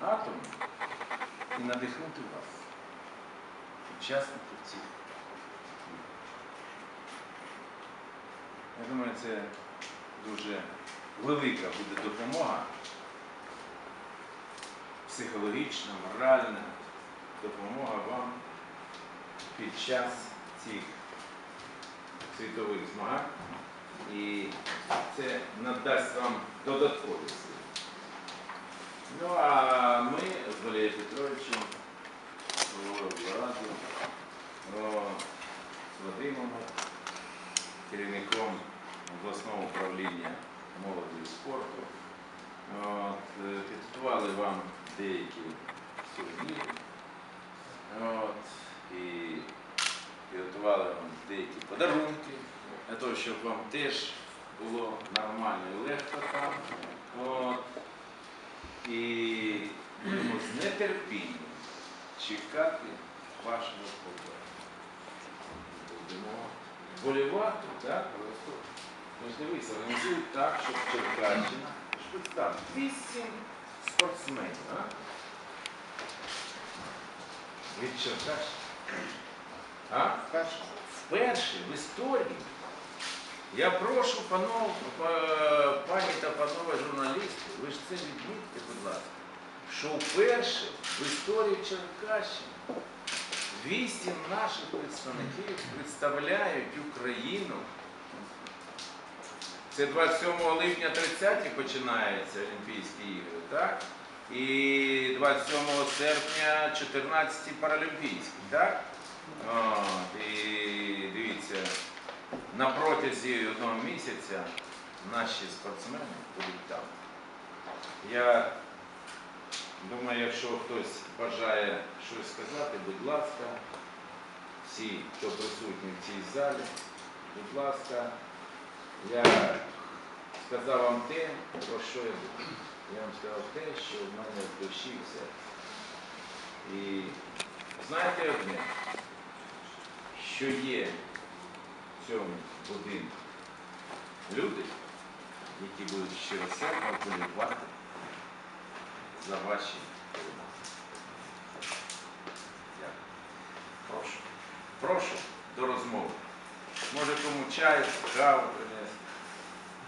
атому і надихнути вас, учасників цих. Я думаю, це дуже велика буде допомога психологічна, моральна допомога вам під час цих світових змагань. І це надасть вам додаткові сили. Ну а ми з Валерієм Петровичем, Ради, з Вадимом, керівником обласного управління молоді і спорту, е, підготували вам деякі сувеніри. І підготували вам деякі подарунки, для того, щоб вам теж було нормально і легко там. І будемо з нетерпінням чекати вашого повернення. Будемо вболівати, так? Ось дивись, організують так, щоб Черкащина, щоб там вісім спортсменів, а? Від Черкащини. А? Вперше в історії. Я прошу панов, пані та панове журналісти, ви ж це відмітьте, будь ласка, що вперше в історії Черкащини вісім наших представників представляють Україну. Це 27 липня 30 починаються Олімпійські ігри, так? І 27 серпня 14 паралімпійські, так? От, і дивіться, на протязі одного місяця наші спортсмени будуть там. Я думаю, якщо хтось бажає щось сказати, будь ласка, всі, хто присутні в цій залі, будь ласка, я сказав вам те, про що я думаю. Я вам сказав те, що в мене в душі все. І знаєте одне, що є цьому будинку люди, які будуть щиросердно вболівати за ваші перемоги. Дякую. Прошу. Прошу до розмови. Може кому чай, каву принести.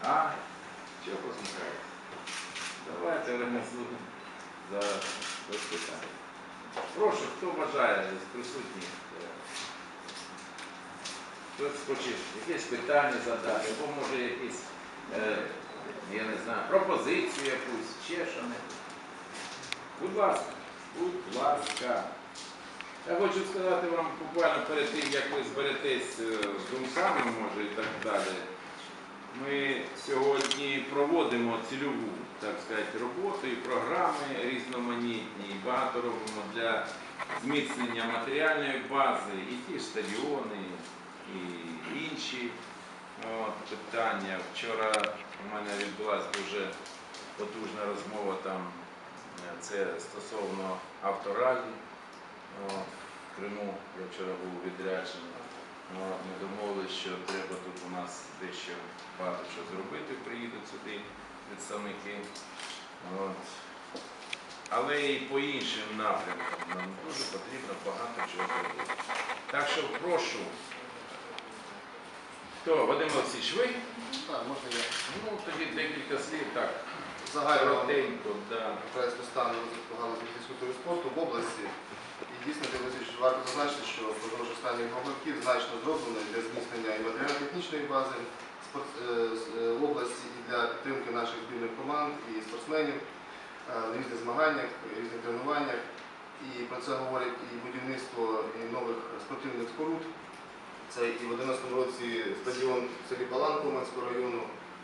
А? Чого посміхаєте? Давайте організуємо за без питань. Прошу, хто бажає з присутніх. Якесь питання задати, або може якісь, е, я не знаю, пропозицію якусь, ще що не. Будь ласка, будь ласка. Я хочу сказати вам буквально перед тим, як ви зберетесь е, з думками, може, і так далі. Ми сьогодні проводимо цільову, так сказати, роботу і програми різноманітні, і багато робимо для зміцнення матеріальної бази, і ті ж стадіони, і інші от, питання. Вчора у мене відбулася дуже потужна розмова там, е, це стосовно авторалі. В Криму я вчора був відряджений. От, Ми домовилися, що треба тут у нас дещо багато що зробити, приїдуть сюди представники. От. Але і по іншим напрямкам нам дуже потрібно багато чого зробити. Так що прошу. Хто? Вадим Олексійович, ви? Так, можна я Ну, тоді декілька слів, так, загально коротенько, да. окреслю стан розвитку галузі фізкультури спорту в області. І дійсно дивлячись, що варто зазначити, що впродовж останніх років значно зроблено для зміцнення і матеріально-технічної бази е, е, в області і для підтримки наших збірних команд і спортсменів е, в різних змаганнях, різних тренуваннях. І про це говорить і будівництво і нових спортивних споруд. Це і в 11-му році стадіон в селі Паланко Уманського району.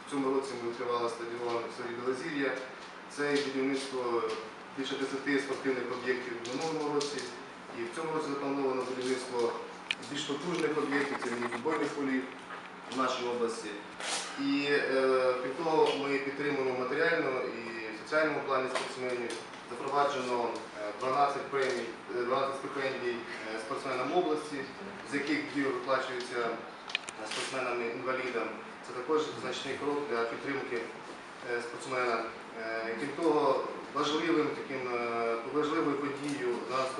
В цьому році ми відкривали стадіон в селі Білозір'я. Це будівництво більше 10 спортивних об'єктів в минулому році. І в цьому році заплановано будівництво більш потужних об'єктів, це міні-футбольних полів в нашій області. І е, крім того, ми підтримуємо матеріально і в соціальному плані спортсменів. Запроваджено е, 12 премій, е, 12 стипендій е, спортсменам області, з яких дві виплачуються е, спортсменам-інвалідам. Це також значний крок для підтримки е, спортсмена. Е, Крім того, важливим таким е,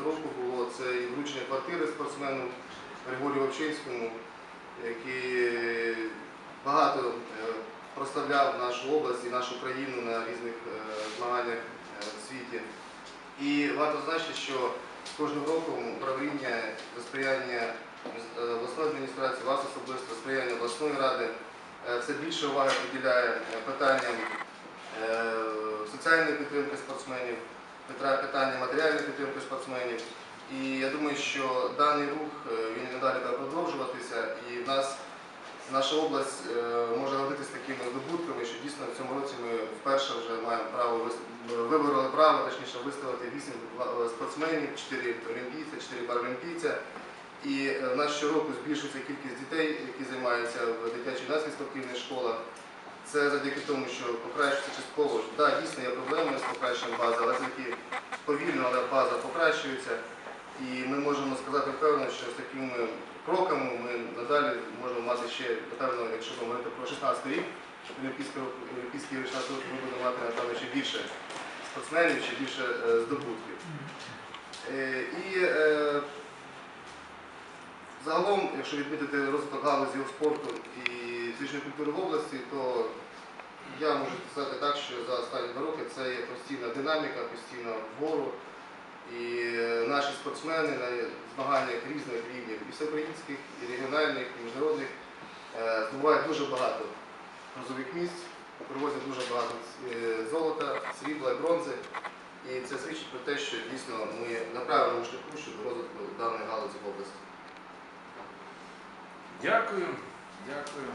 року було це і вручення квартири спортсмену Григорію Вовчинському, який багато прославляв нашу область і нашу країну на різних е, змаганнях е, в світі. І варто зазначити, що з кожним роком управління за сприяння е, обласної адміністрації, вас особисто, сприяння обласної ради все більше уваги приділяє питанням соціальної підтримки спортсменів, питра- питання матеріальної підтримки спортсменів. І я думаю, що даний рух він надалі буде продовжуватися, наша область е, може гордитися такими здобутками, що дійсно в цьому році ми вперше вже маємо право вибороли право, точніше виставити 8 спортсменів, 4 олімпійця, 4 паралімпійця. І е, в нас щороку збільшується кількість дітей, які займаються в дитячій юнацькій спортивних школах. Це завдяки тому, що покращується частково. Так, дійсно є проблеми з покращенням бази, але тільки повільно, але база покращується. І ми можемо сказати впевнено, що з такими кроками ми надалі можемо мати ще, напевно, якщо говорити про 16 рік, рік 16 років ми будемо мати, напевно, ще більше спортсменів, ще більше е, здобутків. Е, І е, загалом, якщо відмітити розвиток галузі спорту і фізичної культури в області, то я можу сказати так, що за останні два роки це є постійна динаміка, постійна вгору. І е, наші спортсмени на змаганнях різних рівнів, і всеукраїнських, і регіональних, і міжнародних, е, здобувають дуже багато призових місць, привозять дуже багато е, золота, срібла бронзи. І це свідчить про те, що дійсно ми на правильному шляху щодо розвитку даної галузі в області. Дякую, дякую.